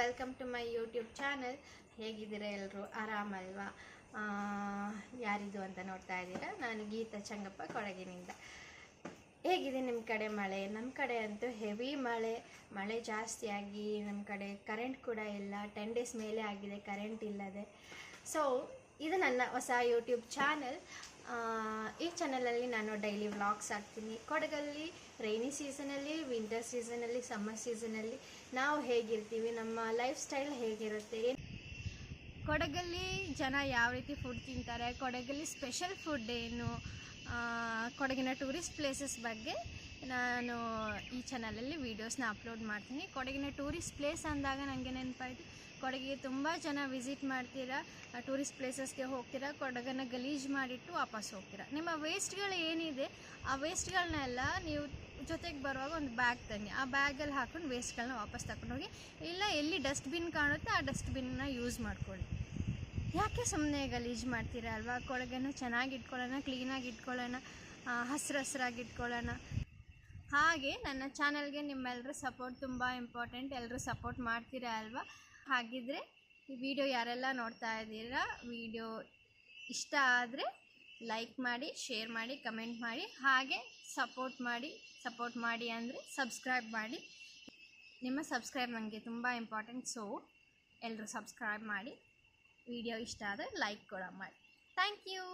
Welcome to my YouTube channel ಹೇಗಿದ್ದೀರಾ ಎಲ್ಲರೂ ಆರಾಮಲ್ವಾ? ಯಾರಿದು ಅಂತ ನೋಡ್ತಾ ಇದ್ದೀರಾ? ನಾನು ಗೀತಾ ಚಂಗಪ್ಪ ಕೊಡಗಿನಿಂದ. ಹೇಗಿದೆ ನಿಮ್ಮ ಕಡೆ ಮಳೆ? ನಮ್ಮ ಕಡೆ ಅಂತೂ ಹೆವಿ ಮಳೆ. ಮಳೆ ಜಾಸ್ತಿಯಾಗಿ ನಮ್ಮ ಕಡೆ ಕರೆಂಟ್ ಕೂಡ ಇಲ್ಲ. ಟೆನ್ ಡೇಸ್ ಮೇಲೆ ಆಗಿದೆ ಕರೆಂಟ್ ಇಲ್ಲದೆ. ಸೊ ಇದು ನನ್ನ ಹೊಸ ಯೂಟ್ಯೂಬ್ ಚಾನಲ್ ಈ ಚಾನಲಲ್ಲಿ ನಾನು ಡೈಲಿ ವ್ಲಾಗ್ಸ್ ಹಾಕ್ತೀನಿ. ಕೊಡಗಲ್ಲಿ ರೈನಿ ಸೀಸನಲ್ಲಿ ವಿಂಟರ್ ಸೀಸನಲ್ಲಿ ಸಮ್ಮರ್ ಸೀಸನಲ್ಲಿ ನಾವು ಹೇಗಿರ್ತೀವಿ, ನಮ್ಮ ಲೈಫ್ ಸ್ಟೈಲ್ ಹೇಗಿರುತ್ತೆ ಕೊಡಗಲ್ಲಿ ಜನ ಯಾವ ರೀತಿ ಫುಡ್ ತಿಂತಾರೆ, ಕೊಡಗಲ್ಲಿ ಸ್ಪೆಷಲ್ ಫುಡ್ ಏನು ಕೊಡಗಿನ ಟೂರಿಸ್ಟ್ ಪ್ಲೇಸಸ್ ಬಗ್ಗೆ ನಾನು ಈ ಚಾನಲಲ್ಲಿ ವೀಡಿಯೋಸ್ನ ಅಪ್ಲೋಡ್ ಮಾಡ್ತೀನಿ. ಕೊಡಗಿನ ಟೂರಿಸ್ಟ್ ಪ್ಲೇಸ್ ಅಂದಾಗ ನನಗೆ ನೆನಪಾಯಿತು, ಕೊಡಗಿಗೆ ತುಂಬ ಜನ ವಿಸಿಟ್ ಮಾಡ್ತೀರಾ ಟೂರಿಸ್ಟ್ ಪ್ಲೇಸಸ್ಗೆ ಹೋಗ್ತೀರಾ, ಕೊಡಗನ್ನು ಗಲೀಜು ಮಾಡಿಟ್ಟು ವಾಪಸ್ ಹೋಗ್ತೀರಾ. ನಿಮ್ಮ ವೇಸ್ಟ್ಗಳು ಏನಿದೆ, ಆ ವೇಸ್ಟ್ಗಳನ್ನೆಲ್ಲ ನೀವು ಜೊತೆಗೆ ಬರುವಾಗ ಒಂದು ಬ್ಯಾಗ್ ತನ್ನಿ ಆ ಬ್ಯಾಗಲ್ಲಿ ಹಾಕೊಂಡು ವೇಸ್ಟ್ಗಳನ್ನ ವಾಪಸ್ ತಗೊಂಡೋಗಿ ಇಲ್ಲ ಎಲ್ಲಿ ಡಸ್ಟ್ಬಿನ್ ಕಾಣುತ್ತೆ ಆ ಡಸ್ಟ್ಬಿನ್ನ ಯೂಸ್ ಮಾಡ್ಕೊಳ್ಳಿ. ಯಾಕೆ ಸುಮ್ಮನೆ ಗಲೀಜು ಮಾಡ್ತೀರಾ ಅಲ್ವಾ? ಕೊಳಗೇನು ಚೆನ್ನಾಗಿ ಇಟ್ಕೊಳ್ಳೋಣ ಕ್ಲೀನಾಗಿ ಇಟ್ಕೊಳ್ಳೋಣ ಹಸ್ರು ಹಸ್ರಾಗಿ ಇಟ್ಕೊಳ್ಳೋಣ. ಹಾಗೆ ನನ್ನ ಚಾನಲ್ಗೆ ನಿಮ್ಮೆಲ್ಲರ ಸಪೋರ್ಟ್ ತುಂಬ ಇಂಪಾರ್ಟೆಂಟ್ ಎಲ್ಲರೂ ಸಪೋರ್ಟ್ ಮಾಡ್ತೀರಾ ಅಲ್ವಾ? ಹಾಗಿದ್ರೆ ಈ ವಿಡಿಯೋ ಯಾರೆಲ್ಲ ನೋಡ್ತಾ ಇದ್ದೀರಾ ವಿಡಿಯೋ ಇಷ್ಟ ಆದರೆ ಲೈಕ್ ಮಾಡಿ ಶೇರ್ ಮಾಡಿ ಕಮೆಂಟ್ ಮಾಡಿ, ಹಾಗೆ ಸಪೋರ್ಟ್ ಮಾಡಿ ಸಪೋರ್ಟ್ ಮಾಡಿ ಅಂದರೆ ಸಬ್ಸ್ಕ್ರೈಬ್ ಮಾಡಿ. ನಿಮ್ಮ ಸಬ್ಸ್ಕ್ರೈಬ್ ನನಗೆ ತುಂಬ ಇಂಪಾರ್ಟೆಂಟ್ ಸೊ ಎಲ್ಲರೂ ಸಬ್ಸ್ಕ್ರೈಬ್ ಮಾಡಿ. ವಿಡಿಯೋ ಇಷ್ಟ ಆದರೆ ಲೈಕ್ ಕೂಡ ಮಾಡಿ ಥ್ಯಾಂಕ್ ಯು